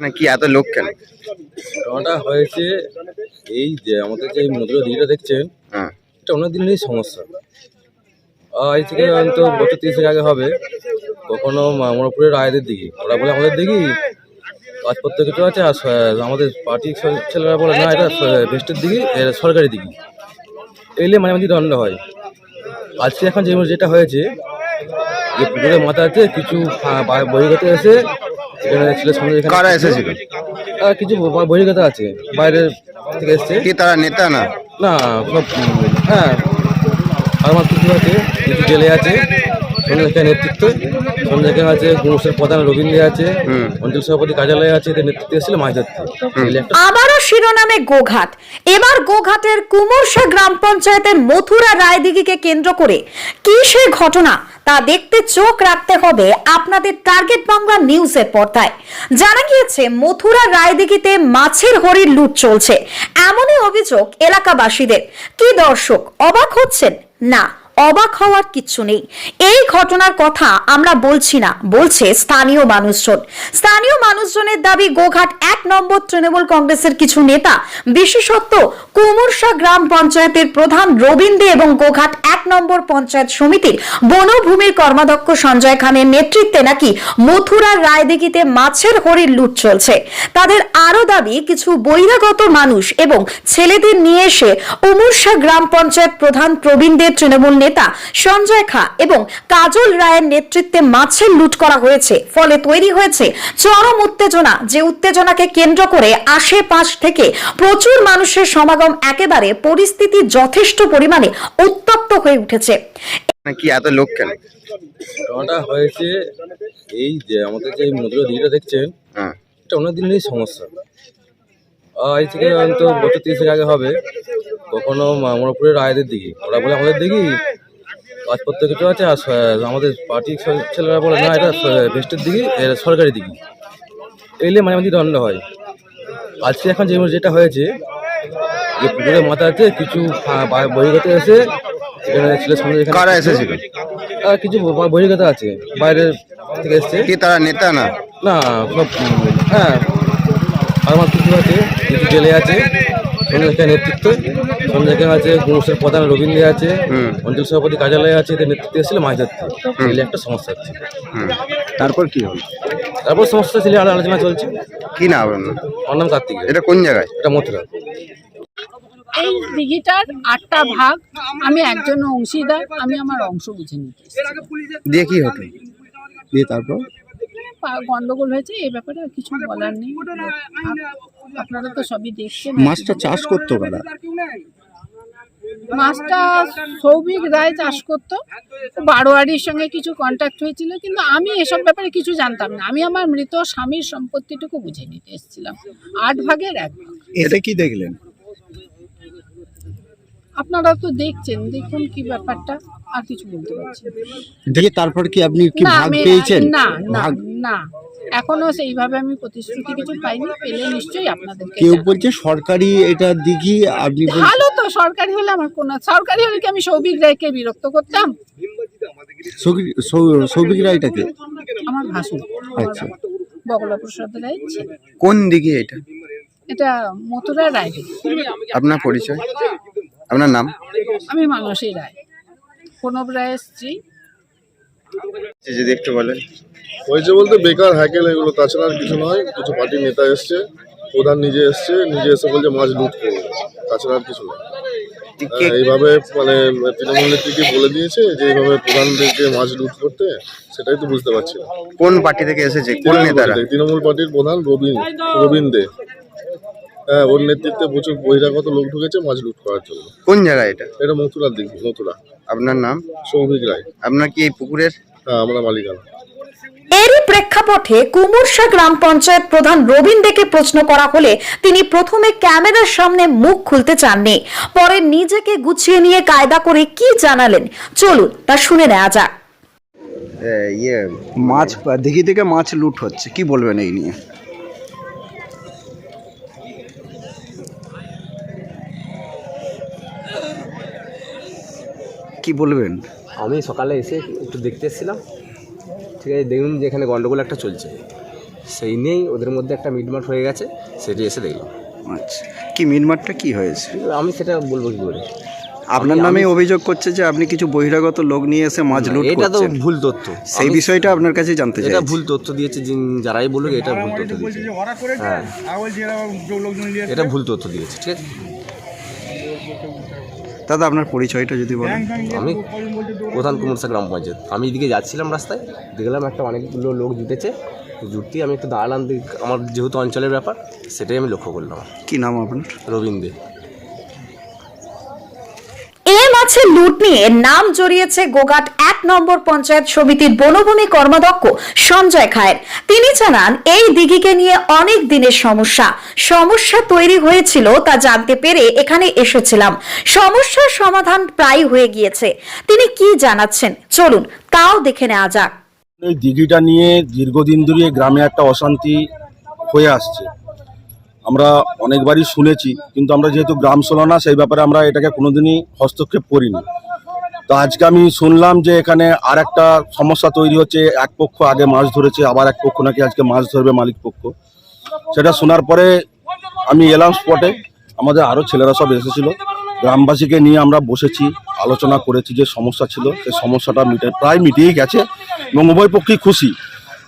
না কি এত লোক কেন? ঘটনাটা হয়েছে এই যে আমাদের যে মধুরা দিঘিটা দেখছেন হ্যাঁ। এটা অনেক দিনেরই সমস্যা। আজ থেকে অন্ত বছর তিরিশেক আগে হবে কখনো মরপুরের রায়দের দিকে। ওরা বলে আমাদের দিঘি কাজপত্র কিছু আছে আর আমাদের পার্টির ছেলেরা বলে না এটা বেস্টের দিকে এটা সরকারি দিকে। এলে মাঝে মাঝে দণ্ড হয়। আজকে এখন যে যেটা হয়েছে যে পুকুরের মাথাতে কিছু আহ, বা- বহির্গত এসে কারা এসেছিল? কিছু বহির্গত আছে বাইরের থেকে এসছে। কি তারা নেতা না? না হ্যাঁ। আর আমার কিছু আছে কিছু জেলে আছে। সন্ধ্যা নেতৃত্ব। সন্ধ্যা আছে গুণসের প্রধান রবীন্দ্র আছে অঞ্চল সভাপতি কার্যালয় আছে এদের নেতৃত্বে এসেছিল মাছ ধরতে। আবারও শিরোনামে গোঘাট এবার গোঘাটের কুমুরসা গ্রাম পঞ্চায়েতের মথুরা রায়দিঘিকে কেন্দ্র করে কি সে ঘটনা তা দেখতে চোখ রাখতে হবে আপনাদের টার্গেট বাংলা নিউজের পর্দায়। জানা গিয়েছে মথুরা রায়দিঘিতে মাছের হরির লুট চলছে। এমনই অভিযোগ এলাকাবাসীদের। কি দর্শক অবাক হচ্ছেন? না। অবাক হওয়ার কিছু নেই। এই ঘটনার কথা আমরা বলছি না, বলছে স্থানীয় মানুষজন। স্থানীয় মানুষজনের দাবি, গোঘাট এক নম্বর তৃণমূল কংগ্রেসের কিছু নেতা, বিশেষত কুমুরসা গ্রাম পঞ্চায়েতের প্রধান রবীন্দ্র এবং গোঘাট নম্বর পঞ্চায়েত সমিতির বনভূমির কর্মাধ্যক্ষ সঞ্জয় খানের নেতৃত্বে নাকি মথুরার রায়দিঘিতে মাছের হরির লুট চলছে। তাদের আরও দাবি, কিছু বহিরাগত মানুষ এবং ছেলেদের নিয়ে এসে উমুরসা গ্রাম পঞ্চায়েত প্রধান প্রবীণদের তৃণমূল নেতা সঞ্জয় খা এবং কাজল রায়ের নেতৃত্বে মাছের লুট করা হয়েছে। ফলে তৈরি হয়েছে চরম উত্তেজনা, যে উত্তেজনাকে কেন্দ্র করে আশেপাশ থেকে প্রচুর মানুষের সমাগম একেবারে পরিস্থিতি যথেষ্ট পরিমাণে উত্তপ্ত হয়ে উঠেছে। না কি এত লোক কেন? ঘটনাটা হয়েছে এই যে আমাদের যে মধুরা দিঘিটা দেখছেন হ্যাঁ। এটা অনেক দিনেরই সমস্যা। আজ থেকে অন্ত বছর তিরিশেক আগে হবে। কখনো মরপুরের রায়দের দিকে। ওরা বলে আমাদের দিঘি কাজপত্র কিছু আছে আর আমাদের পার্টির ছেলেরা বলে না এটা বেস্টের দিকে এটা সরকারি দিঘি এলে মাঝে মাঝে দণ্ড হয়। আজকে এখন যে যেটা হয়েছে যে পুকুরের মাথাতে কিছু আহ, বা- বহির্গত এসে কারা এসেছিল? কিছু বহির্গত আছে বাইরের থেকে এসছে। কি তারা নেতা না? না সব হ্যাঁ আর আমার কিছু আছে কিছু জেলে আছে নেতৃত্ব আছে প্রধান রবীন্দ্র আছে হুম। অঞ্চল সভাপতি কার্যালয় আছে এদের নেতৃত্বে এসেছিল মাছ ধরতে একটা সমস্যা তারপর কি হলো? তারপর সমস্যা ছিল আর আলোচনা চলছে। কি না আপনার? নাম কার্তিক। এটা কোন জায়গায়? এটা মথুরা। এই দিঘিটার আটটা ভাগ আমি একজন অংশীদার আমি আমার অংশ বুঝে নিতে এসেছি। দিয়ে কি হতো? দিয়ে তারপর? গন্ডগোল হয়েছে এই ব্যাপারে আর কিছু বলার নেই। আপনারা তো সবই দেখছেন। মাছটা চাষ করতো কারা? মাছটা সৌভিক রায় চাষ করতো। বারোয়ারির সঙ্গে কিছু কন্ট্যাক্ট হয়েছিল কিন্তু আমি এসব ব্যাপারে কিছু জানতাম না। আমি আমার মৃত স্বামীর সম্পত্তিটুকু বুঝে নিতে এসেছিলাম। আট ভাগের এক ভাগ। এটা কি দেখলেন? আপনারা তো দেখছেন দেখুন কি ব্যাপারটা আর কিছু বলতে পারছি। দেখে তারপর কি আপনি কি না ভাগ পেয়েছেন? না না না। এখনও সেইভাবে আমি প্রতিশ্রুতি কিছু পাইনি পেলে নিশ্চয়ই আপনাদেরকে কেউ বলছে সরকারি এটা দিঘি আপনি ভালো তো সরকারি হলে আমার কোন সরকারি হলে কি আমি সৌভিক রায়কে বিরক্ত করতাম? সৌভিক রায়টাকে? আমার ভাসুর। আচ্ছা। বগলা প্রসাদ রায়। কোন দিকে এটা? এটা মথুরা রায়। আপনার পরিচয়? আপনার নাম? আমি মানসী রায়। প্রণব রায়ের স্ত্রী যদি একটু বলেন। হয়েছে বলতে বেকার হ্যাকেল এগুলো তাছাড়া আর কিছু নয় কিছু পার্টির নেতা এসছে প্রধান নিজে এসছে নিজে এসে বলছে মাছ লুট করবে তাছাড়া আর কিছু নয়। এইভাবে মানে তৃণমূল নেত্রীকে বলে দিয়েছে যে এইভাবে প্রধানদেরকে মাছ লুট করতে সেটাই তো বুঝতে পারছি না। কোন পার্টি থেকে এসেছে? কোন নেতারা? তৃণমূল পার্টির প্রধান রবীন রবীন দে। হ্যাঁ ওর নেতৃত্বে প্রচুর বহিরাগত লোক ঢুকেছে মাছ লুট করার জন্য। কোন জায়গায় এটা? এটা মথুরার দিক মথুরা। আপনার নাম? সৌভিক রায়। আপনার কি এই পুকুরের? হ্যাঁ আমরা মালিকানা। এরই প্রেক্ষাপটে কুমুরসা গ্রাম পঞ্চায়েত প্রধান রবীন্দ্রকে প্রশ্ন করা হলে তিনি প্রথমে ক্যামেরার সামনে মুখ খুলতে চাননি পরে নিজেকে গুছিয়ে নিয়ে কায়দা করে কি জানালেন? চলুন তা শুনে নেওয়া যাক। এ, ইয়ে মাছ দিঘি থেকে মাছ লুট হচ্ছে কি বলবেন এই নিয়ে? কি বলবেন? আমি সকালে এসে একটু দেখতে এসেছিলাম ঠিক আছে দেখুন যে এখানে গন্ডগোল একটা চলছে। সেই নিয়েই ওদের মধ্যে একটা মিটমাট হয়ে গেছে সেটি এসে দেখলাম। আচ্ছা কি মিনমারটা কি হয়েছে? আমি সেটা বলব কি করে? আপনার নামে অভিযোগ করছে যে আপনি কিছু বহিরাগত লোক নিয়ে এসে মাছ লুট এটা তো ভুল তথ্য। সেই বিষয়টা আপনার কাছে জানতে চাই এটা ভুল তথ্য দিয়েছে যিনি- যারাই বলুক এটা ভুল তথ্য দিয়েছে। হ্যাঁ। এটা ভুল তথ্য দিয়েছে ঠিক আছে? দাদা আপনার পরিচয়টা যদি বলেন। আমি প্রধান কুমুরসা গ্রাম পঞ্চায়েত। আমি এদিকে যাচ্ছিলাম রাস্তায় দেখলাম একটা অনেকগুলো লোক জুটেছে। জুটতেই আমি একটু দাঁড়ালাম আমার যেহেতু অঞ্চলের ব্যাপার সেটাই আমি লক্ষ্য করলাম। কী নাম আপনার? রবীন্দ্র এ লুট নিয়ে নাম জড়িয়েছে গোঘাট এক নম্বর পঞ্চায়েত সমিতির বনভূমি কর্মাধ্যক্ষ সঞ্জয় খায়ের। তিনি জানান, এই দিঘিকে নিয়ে অনেক দিনের সমস্যা। সমস্যা তৈরি হয়েছিল তা জানতে পেরে এখানে এসেছিলাম। সমস্যার সমাধান প্রায় হয়ে গিয়েছে। তিনি কি জানাচ্ছেন? চলুন, তাও দেখে নেওয়া যাক। এই দিঘিটা নিয়ে দীর্ঘদিন ধরে গ্রামে একটা অশান্তি হয়ে আসছে। আমরা অনেকবারই শুনেছি, কিন্তু আমরা যেহেতু গ্রাম ছিল না, সেই ব্যাপারে আমরা এটাকে কোনোদিনই হস্তক্ষেপ করিনি। তো আজকে আমি শুনলাম যে এখানে আর একটা সমস্যা তৈরি হচ্ছে, এক পক্ষ আগে মাছ ধরেছে, আবার এক পক্ষ নাকি আজকে মাছ ধরবে মালিক পক্ষ। সেটা শোনার পরে আমি এলাম স্পটে আমাদের আরও ছেলেরা সব এসেছিল। গ্রামবাসীকে নিয়ে আমরা বসেছি, আলোচনা করেছি যে সমস্যা ছিল, সেই সমস্যাটা মিটে, প্রায় মিটিয়ে গেছে এবং উভয় পক্ষেই খুশি।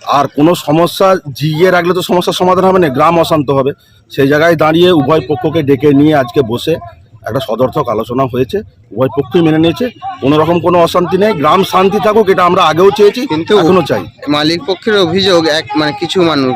আর কোনো সমস্যা জিগিয়ে রাখলে তো সমস্যার সমাধান হবে না, গ্রাম অশান্ত হবে। সেই জায়গায় দাঁড়িয়ে উভয় পক্ষকে ডেকে নিয়ে আজকে বসে একটা সদর্থক আলোচনা হয়েছে উভয় পক্ষই মেনে নিয়েছে। কোনো রকম কোনো অশান্তি নেই গ্রাম শান্তি থাকুক এটা আমরা আগেও চেয়েছি কিন্তু এখনও চাই। মালিক পক্ষের অভিযোগ এক মানে কিছু মানুষ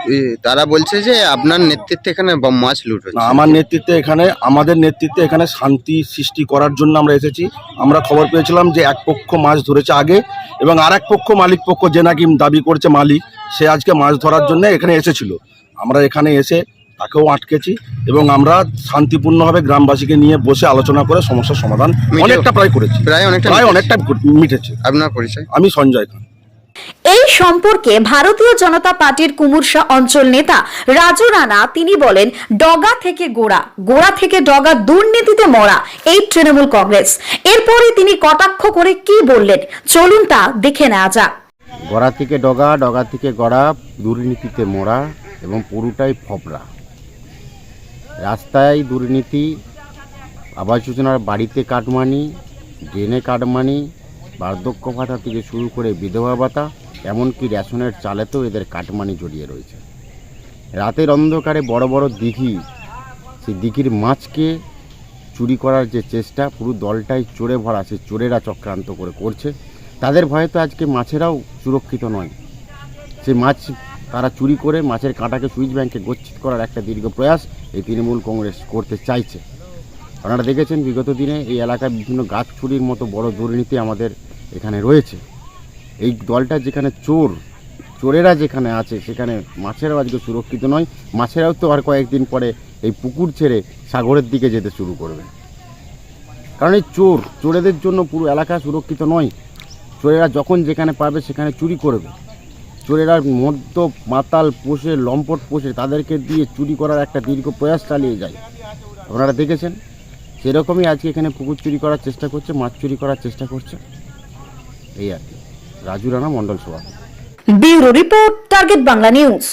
তারা বলছে যে আপনার নেতৃত্বে এখানে মাছ লুট না, হচ্ছে আমার নেতৃত্বে এখানে আমাদের নেতৃত্বে এখানে শান্তি সৃষ্টি করার জন্য আমরা এসেছি। আমরা খবর পেয়েছিলাম যে এক পক্ষ মাছ ধরেছে আগে এবং আর এক পক্ষ মালিক পক্ষ যে নাকি দাবি করছে মালিক সে আজকে মাছ ধরার জন্য এখানে এসেছিল। আমরা এখানে এসে তাকেও আটকেছি এবং আমরা শান্তিপূর্ণভাবে গ্রামবাসীকে নিয়ে বসে আলোচনা করে সমস্যার সমাধান অনেকটা প্রায় করেছি। প্রায় অনেকটা প্রায় মিটেছে। অনেকটা মিটেছে। আপনার পরিচয়? আমি সঞ্জয় খান। এই সম্পর্কে ভারতীয় জনতা পার্টির কুমুরসা অঞ্চল নেতা রাজু রানা তিনি বলেন ডগা থেকে গোড়া গোড়া থেকে ডগা দুর্নীতিতে মরা এই তৃণমূল কংগ্রেস। এরপরে তিনি কটাক্ষ করে কি বললেন? চলুন তা দেখে নেওয়া যাক। গড়া থেকে ডগা ডগা থেকে গড়া দুর্নীতিতে মোড়া এবং পুরোটাই ফবরা রাস্তায় দুর্নীতি, আবাস যোজনার বাড়িতে কাটমানি, ড্রেনে কাটমানি, বার্ধক্য ভাতা থেকে শুরু করে বিধবা ভাতা, এমনকি রেশনের চালেতেও এদের কাটমানি জড়িয়ে রয়েছে। রাতের অন্ধকারে বড় বড় দিঘি, সেই দিঘির মাছকে চুরি করার যে চেষ্টা, পুরো দলটাই চোরে ভরা সে চোরেরা চক্রান্ত করে করছে। তাদের ভয়ে তো আজকে মাছেরাও সুরক্ষিত নয়। সেই মাছ তারা চুরি করে, মাছের কাঁটাকে সুইচ ব্যাংকে গচ্ছিত করার একটা দীর্ঘ প্রয়াস। এই তৃণমূল কংগ্রেস করতে চাইছে। আপনারা দেখেছেন বিগত দিনে এই এলাকায় বিভিন্ন গাছ চুরির মতো বড় দুর্নীতি আমাদের এখানে রয়েছে। এই দলটা যেখানে চোর, চোরেরা যেখানে আছে, সেখানে মাছেরাও আজকে সুরক্ষিত নয়। মাছেরাও তো আর কয়েকদিন পরে এই পুকুর ছেড়ে সাগরের দিকে যেতে শুরু করবে। কারণ এই চোর, চোরেদের জন্য পুরো এলাকা সুরক্ষিত নয়। চোরেরা যখন যেখানে পারবে সেখানে চুরি করবে। চোরেরা মদ্য মাতাল পোষে, লম্পট পোষে তাদেরকে দিয়ে চুরি করার একটা দীর্ঘ প্রয়াস চালিয়ে যায়। আপনারা দেখেছেন? সেরকমই আজকে এখানে পুকুর চুরি করার চেষ্টা করছে, মাছ চুরি করার চেষ্টা করছে। এই আর কি। রাজু রানা মন্ডল সভা। Bureau report, target Bangla news.